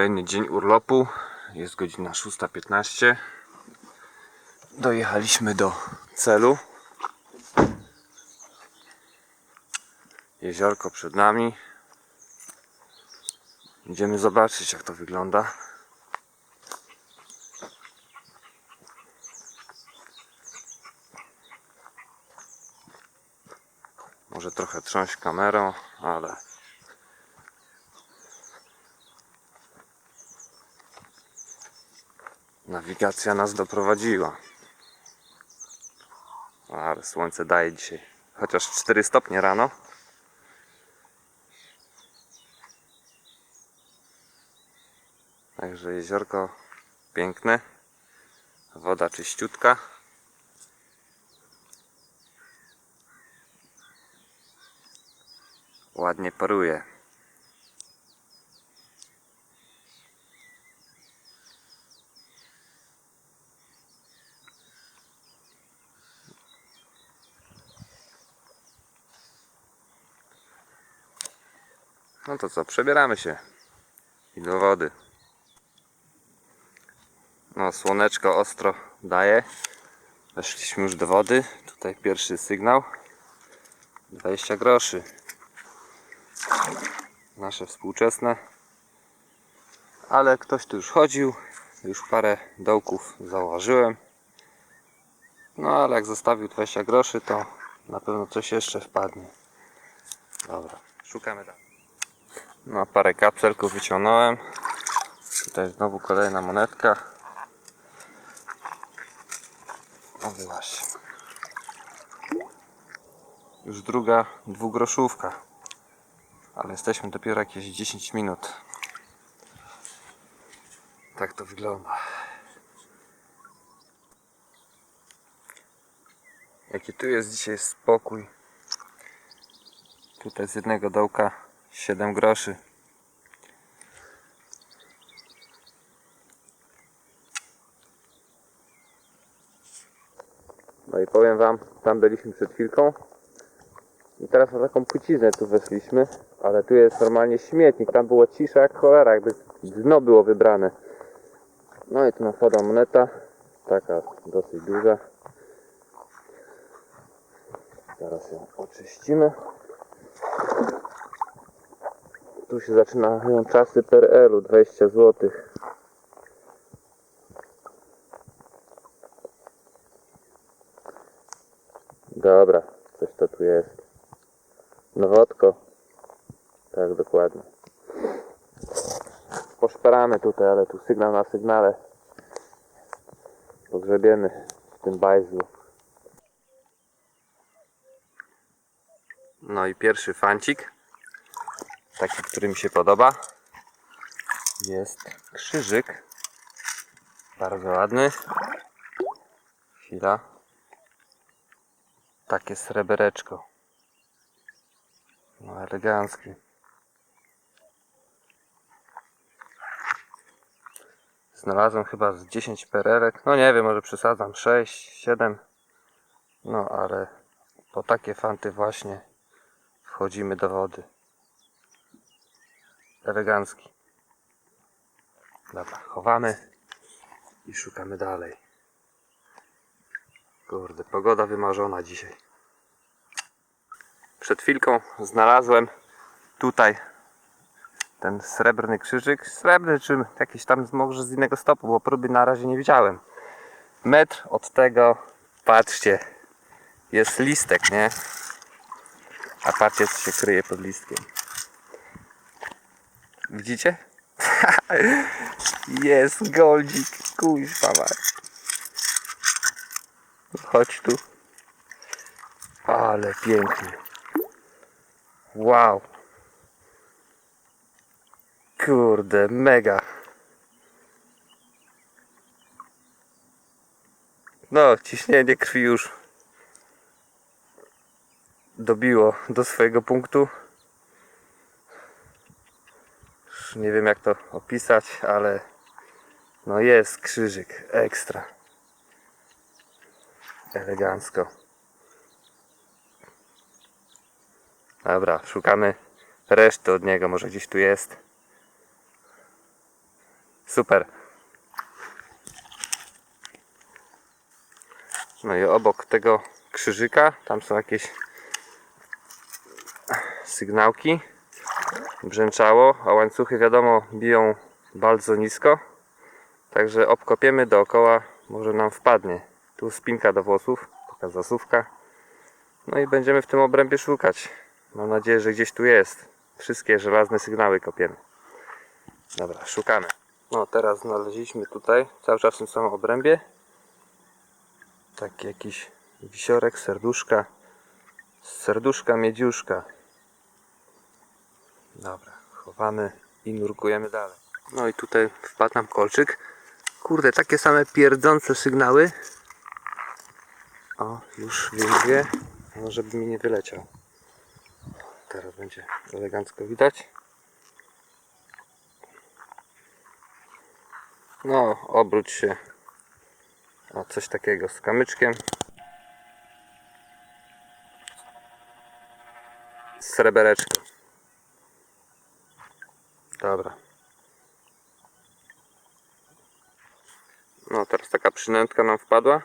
Kolejny dzień urlopu. Jest godzina 6.15. Dojechaliśmy do celu. Jeziorko przed nami. Idziemy zobaczyć jak to wygląda. Może trochę trząść kamerą, ale nawigacja nas doprowadziła. Ale słońce daje dzisiaj chociaż 4 stopnie rano. Także jeziorko piękne, woda czyściutka. Ładnie paruje. No to co, przebieramy się i do wody. No, słoneczko ostro daje. Weszliśmy już do wody. Tutaj pierwszy sygnał. 20 groszy. Nasze współczesne. Ale ktoś tu już chodził. Już parę dołków zauważyłem. No ale jak zostawił 20 groszy, to na pewno coś jeszcze wpadnie. Dobra, szukamy dalej. No, parę kapselków wyciągnąłem. Tutaj znowu kolejna monetka. O właśnie. Już druga dwugroszówka. Ale jesteśmy dopiero jakieś 10 minut. Tak to wygląda. Jaki tu jest dzisiaj spokój. Tutaj z jednego dołka 7 groszy. No i powiem wam, tam byliśmy przed chwilką. I teraz na taką płyciznę tu weszliśmy, ale tu jest normalnie śmietnik. Tam było cisza jak cholera, jakby dno było wybrane. No i tu na wpada moneta, taka dosyć duża. Teraz ją oczyścimy. Tu się zaczynają czasy PRL-u, 20 zł. Dobra, coś to tu jest. Nowotko. Tak, dokładnie. Poszperamy tutaj, ale tu sygnał na sygnale. Pogrzebiemy w tym bajzlu. No i pierwszy fancik. Taki, który mi się podoba. Jest krzyżyk. Bardzo ładny. Chwila. Takie srebereczko. No eleganckie. Znalazłem chyba z 10 perelek. No nie wiem, może przesadzam 6, 7. No ale po takie fanty właśnie wchodzimy do wody. Elegancki. Dobra, chowamy i szukamy dalej. Kurde, pogoda wymarzona dzisiaj. Przed chwilką znalazłem tutaj ten srebrny krzyżyk. Srebrny czy jakiś tam może z innego stopu, bo próby na razie nie widziałem. Metr od tego, patrzcie, jest listek, nie? A patrzcie co się kryje pod listkiem. Widzicie? jest goldzik, kuźwa mać. Chodź tu. Ale piękny. Wow. Kurde, mega. No, ciśnienie krwi już dobiło do swojego punktu. Nie wiem jak to opisać, ale no jest krzyżyk ekstra. Elegancko. Dobra, szukamy reszty od niego, może gdzieś tu jest. Super. No i obok tego krzyżyka, tam są jakieś sygnałki. Brzęczało, a łańcuchy wiadomo biją bardzo nisko. Także obkopiemy dookoła, może nam wpadnie. Tu spinka do włosów, taka zasuwka. No i będziemy w tym obrębie szukać. Mam nadzieję, że gdzieś tu jest. Wszystkie żelazne sygnały kopiemy. Dobra, szukamy. No teraz znaleźliśmy tutaj, cały czas w tym samym obrębie. Taki jakiś wisiorek, serduszka. Serduszka, miedziuszka. Dobra, chowamy i nurkujemy dalej. No i tutaj wpadł nam kolczyk. Kurde, takie same pierdzące sygnały. O, już wie, no żeby mi nie wyleciał. Teraz będzie elegancko widać. No, obróć się. O, coś takiego z kamyczkiem. Z srebereczką. Dobra. No, teraz taka przynętka nam wpadła.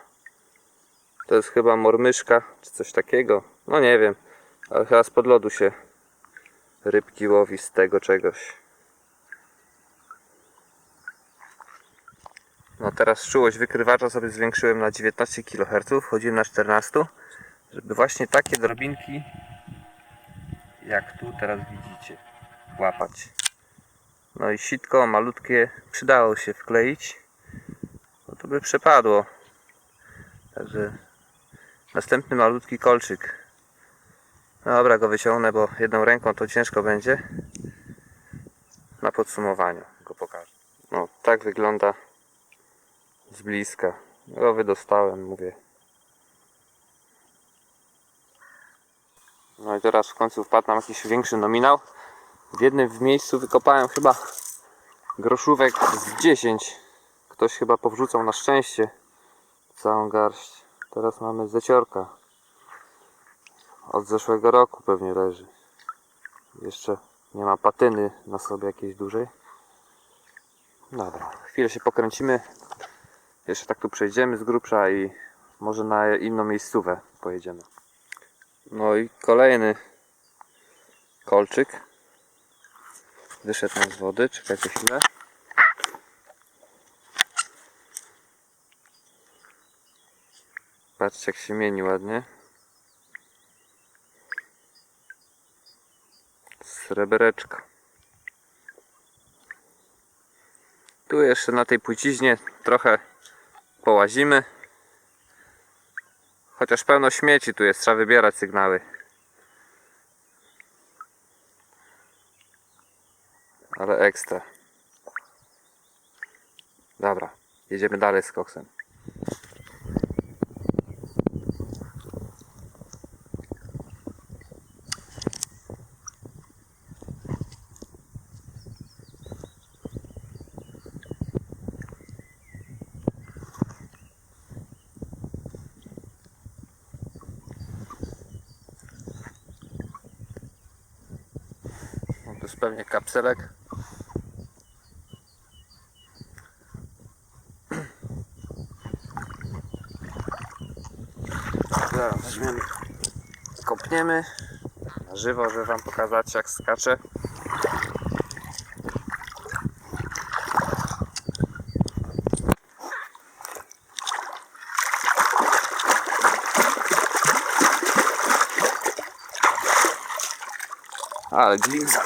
To jest chyba mormyszka, czy coś takiego. No nie wiem, ale chyba spod lodu się rybki łowi z tego czegoś. No teraz czułość wykrywacza sobie zwiększyłem na 19 kHz, wchodziłem na 14, żeby właśnie takie drobinki jak tu teraz widzicie łapać. No i sitko malutkie przydało się wkleić, bo to by przepadło. Także następny malutki kolczyk. Dobra, go wyciągnę, bo jedną ręką to ciężko będzie. Na podsumowaniu go pokażę. No, tak wygląda z bliska. Go wydostałem, mówię. No i teraz w końcu wpadł nam jakiś większy nominał. W jednym w miejscu wykopałem chyba groszówek z 10. Ktoś chyba powrzucał na szczęście całą garść. Teraz mamy zeciorka. Od zeszłego roku pewnie leży. Jeszcze nie ma patyny na sobie jakiejś dużej. Dobra, chwilę się pokręcimy. Jeszcze tak tu przejdziemy z grubsza i może na inną miejscówę pojedziemy. No i kolejny kolczyk. Wyszedł z wody, czekajcie chwilę. Patrzcie jak się mieni ładnie. Srebereczka. Tu jeszcze na tej płciźnie trochę połazimy. Chociaż pełno śmieci tu jest, trzeba wybierać sygnały. Ale ekstra. Dobra, jedziemy dalej z koksem. To jest pewnie kapselek. Zaraz weźmiemy, kopniemy na żywo, żeby wam pokazać jak skacze. Ale glizda.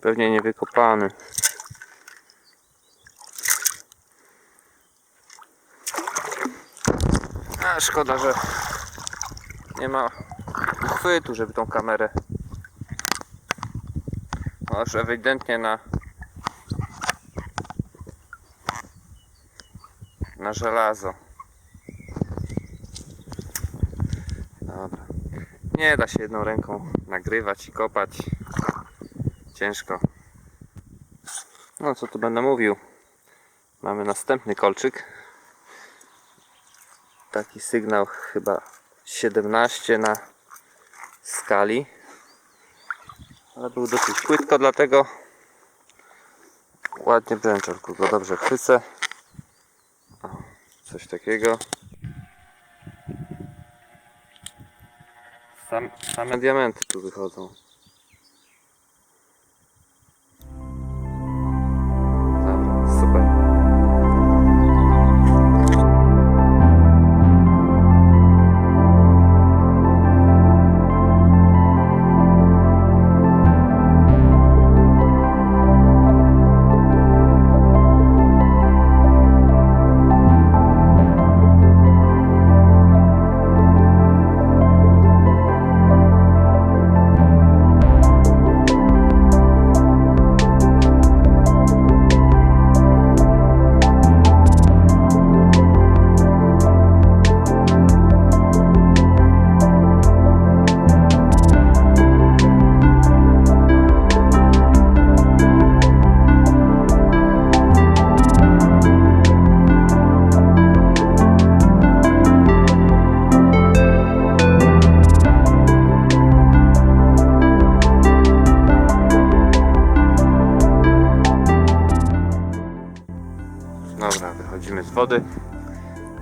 Pewnie niewykopany. A szkoda, że nie ma chwytu, żeby tą kamerę. Masz ewidentnie na na żelazo. Dobra. Nie da się jedną ręką nagrywać i kopać. Ciężko. No co tu będę mówił. Mamy następny kolczyk. Taki sygnał chyba 17 na skali. Ale był dosyć płytko, dlatego ładnie bręczorku go dobrze chwycę. O, coś takiego. Sam, same diamenty tu wychodzą.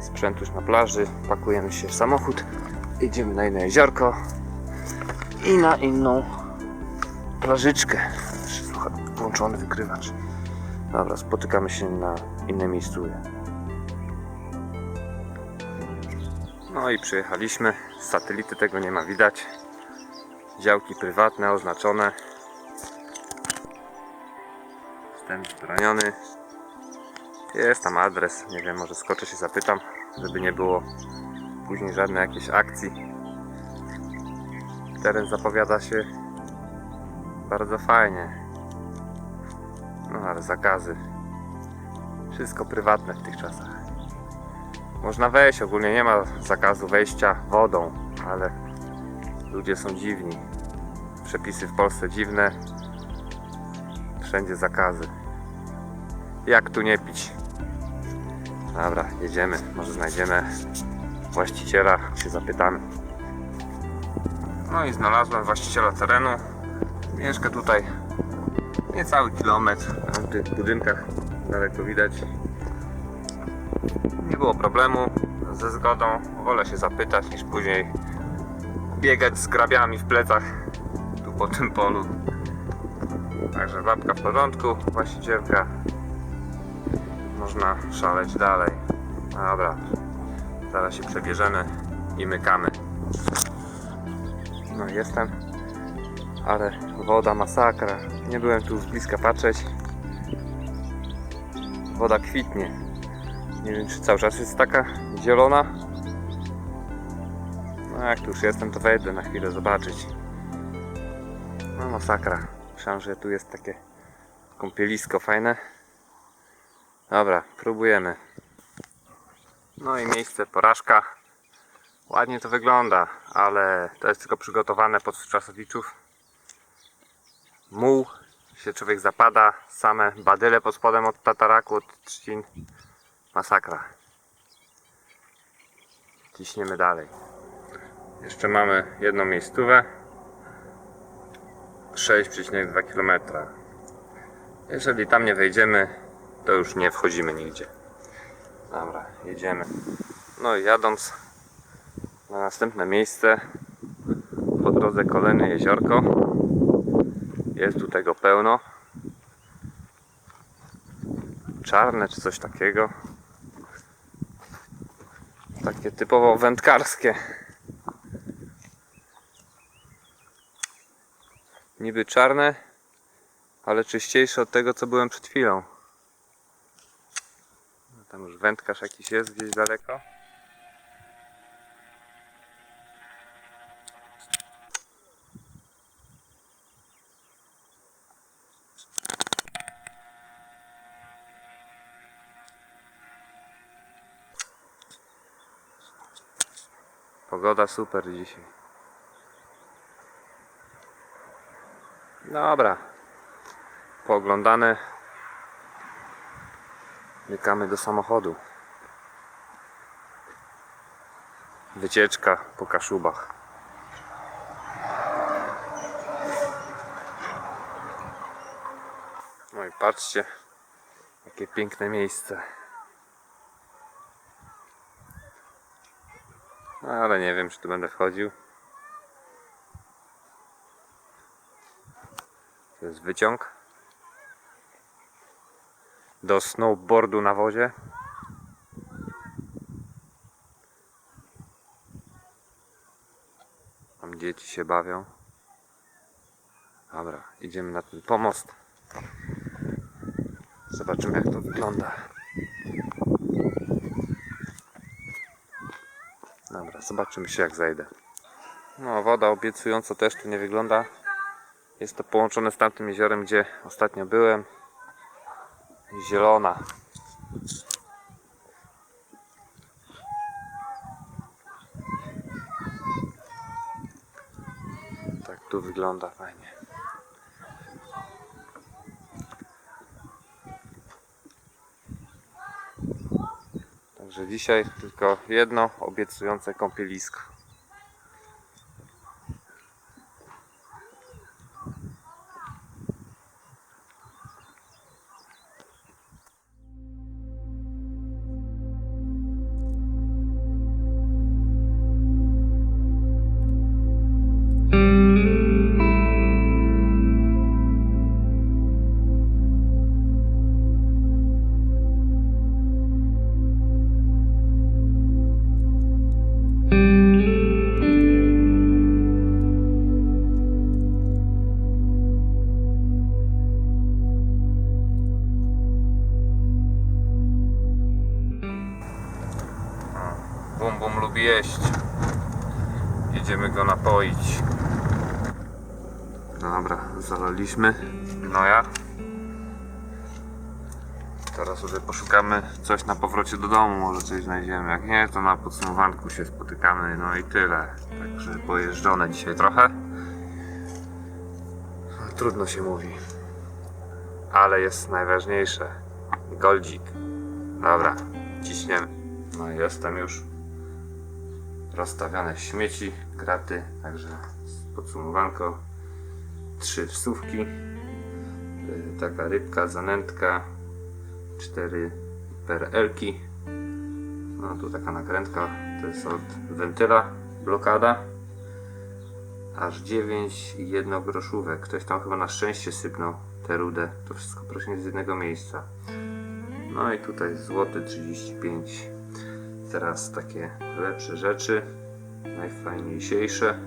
Sprzęt już na plaży. Pakujemy się w samochód. Idziemy na inne jeziorko. I na inną plażyczkę. Włączony wykrywacz. Dobra, spotykamy się na innym miejscu. No i przyjechaliśmy. Satelity tego nie ma widać. Działki prywatne oznaczone. Wstęp zbroniony. Jest tam adres, nie wiem, może skoczę się zapytam, żeby nie było później żadnej jakiejś akcji. Teren zapowiada się bardzo fajnie. No ale zakazy. Wszystko prywatne w tych czasach. Można wejść, ogólnie nie ma zakazu wejścia wodą, ale ludzie są dziwni. Przepisy w Polsce dziwne. Wszędzie zakazy. Jak tu nie pić? Dobra, jedziemy. Może znajdziemy właściciela, się zapytamy. No i znalazłem właściciela terenu. Mieszka tutaj niecały kilometr. W tych budynkach daleko widać. Nie było problemu ze zgodą. Wolę się zapytać niż później biegać z grabiami w plecach tu po tym polu. Także babka w porządku, właścicielka można szaleć dalej. Dobra, zaraz się przebierzemy i mykamy. No jestem, ale woda masakra. Nie byłem tu z bliska patrzeć. Woda kwitnie. Nie wiem czy cały czas jest taka zielona. No jak tu już jestem to wejdę na chwilę zobaczyć. No masakra. Myślałem, że tu jest takie kąpielisko fajne. Dobra, próbujemy. No i miejsce porażka. Ładnie to wygląda, ale to jest tylko przygotowane pod czasowiczów. Muł się człowiek zapada, same badyle pod spodem od tataraku, od trzcin. Masakra. Ciśniemy dalej. Jeszcze mamy jedną miejscówę. 6,2 km. Jeżeli tam nie wejdziemy, to już nie wchodzimy nigdzie. Dobra, jedziemy. No i jadąc na następne miejsce, po drodze kolejne jeziorko. Jest tu tego pełno. Czarne czy coś takiego. Takie typowo wędkarskie. Niby czarne, ale czyściejsze od tego co byłem przed chwilą. Tam już wędkarz jakiś jest gdzieś daleko. Pogoda super dzisiaj. Dobra. Pooglądane. Wykamy do samochodu. Wycieczka po Kaszubach. No i patrzcie, jakie piękne miejsce. No ale nie wiem, czy tu będę wchodził. To jest wyciąg do snowboardu na wodzie. Tam dzieci się bawią. Dobra, idziemy na ten pomost. Zobaczymy jak to wygląda. Dobra, zobaczymy się jak zejdę. No, woda obiecująco też tu nie wygląda. Jest to połączone z tamtym jeziorem, gdzie ostatnio byłem. Zielona. Tak tu wygląda fajnie. Także dzisiaj tylko jedno obiecujące kąpielisko. Jedziemy go napoić. Dobra, zalaliśmy. No ja. Teraz sobie poszukamy coś na powrocie do domu, może coś znajdziemy. Jak nie, to na podsumowanku się spotykamy. No i tyle. Także pojeżdżone dzisiaj trochę. Trudno się mówi. Ale jest najważniejsze. Goldzik. Dobra, ciśniemy. No i jestem już rozstawiane śmieci, kraty, także podsumowanko. Trzy wsówki, y, taka rybka, zanętka, cztery perelki, no tu taka nakrętka, to jest od wentyla, blokada, aż 9 i jednogroszówek, ktoś tam chyba na szczęście sypnął tę rudę, to wszystko proszę z jednego miejsca. No i tutaj złoty 35 teraz takie lepsze rzeczy, najfajniejsze.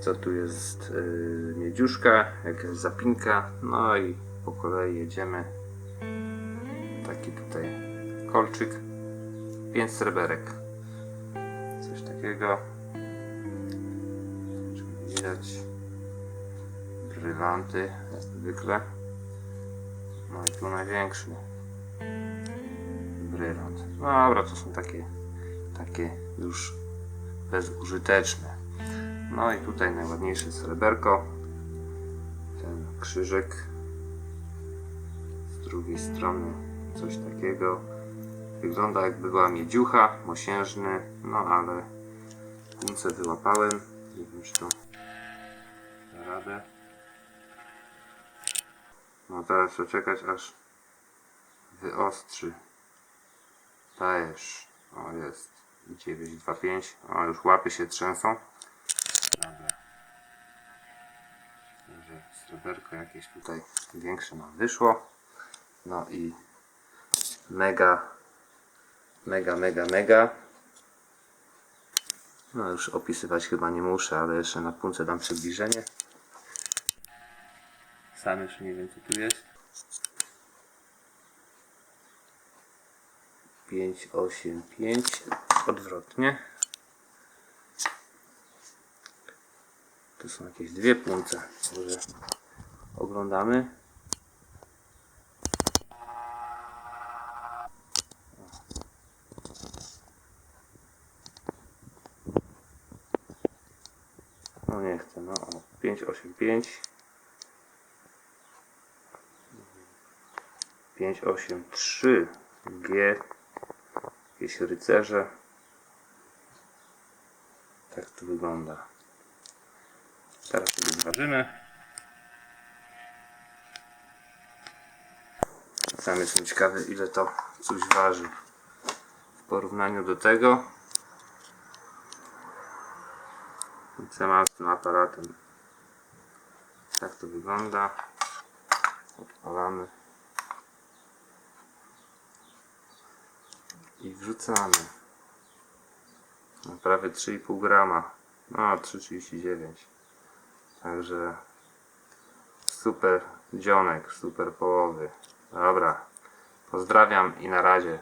Co tu jest? Yy, miedziuszka, jakaś zapinka, no i po kolei jedziemy. Taki tutaj kolczyk, pięć sreberek. Coś takiego. Widać? Brylanty, jak zwykle. No i tu największy No dobra, to są takie, takie już bezużyteczne. No i tutaj najładniejsze sreberko. Ten krzyżyk. Z drugiej strony coś takiego. Wygląda jakby była miedziucha, mosiężny, no ale punce wyłapałem. Nie wiem czy to da radę. No teraz trzeba czekać aż wyostrzy. Dajesz. O jest. 925. O już łapy się trzęsą. Dobra. Także sreberko jakieś tutaj większe nam wyszło. No i mega, mega, mega, mega. No już opisywać chyba nie muszę, ale jeszcze na punce dam przybliżenie. Sam jeszcze nie wiem co tu jest. 5, 8, 5 odwrotnie. Tu są jakieś dwie punce. Może oglądamy. No nie chcę, no o 5, 8, 5 5, 8, 3 G jakieś rycerze. Tak to wygląda. Teraz sobie zważymy. Sam jestem ciekawy ile to coś waży w porównaniu do tego. Co mam z tym aparatem? Tak to wygląda. Odpalamy. I wrzucamy. Prawie 3,5 grama. No 3,39. Także super dzionek, super połowy. Dobra. Pozdrawiam i na razie.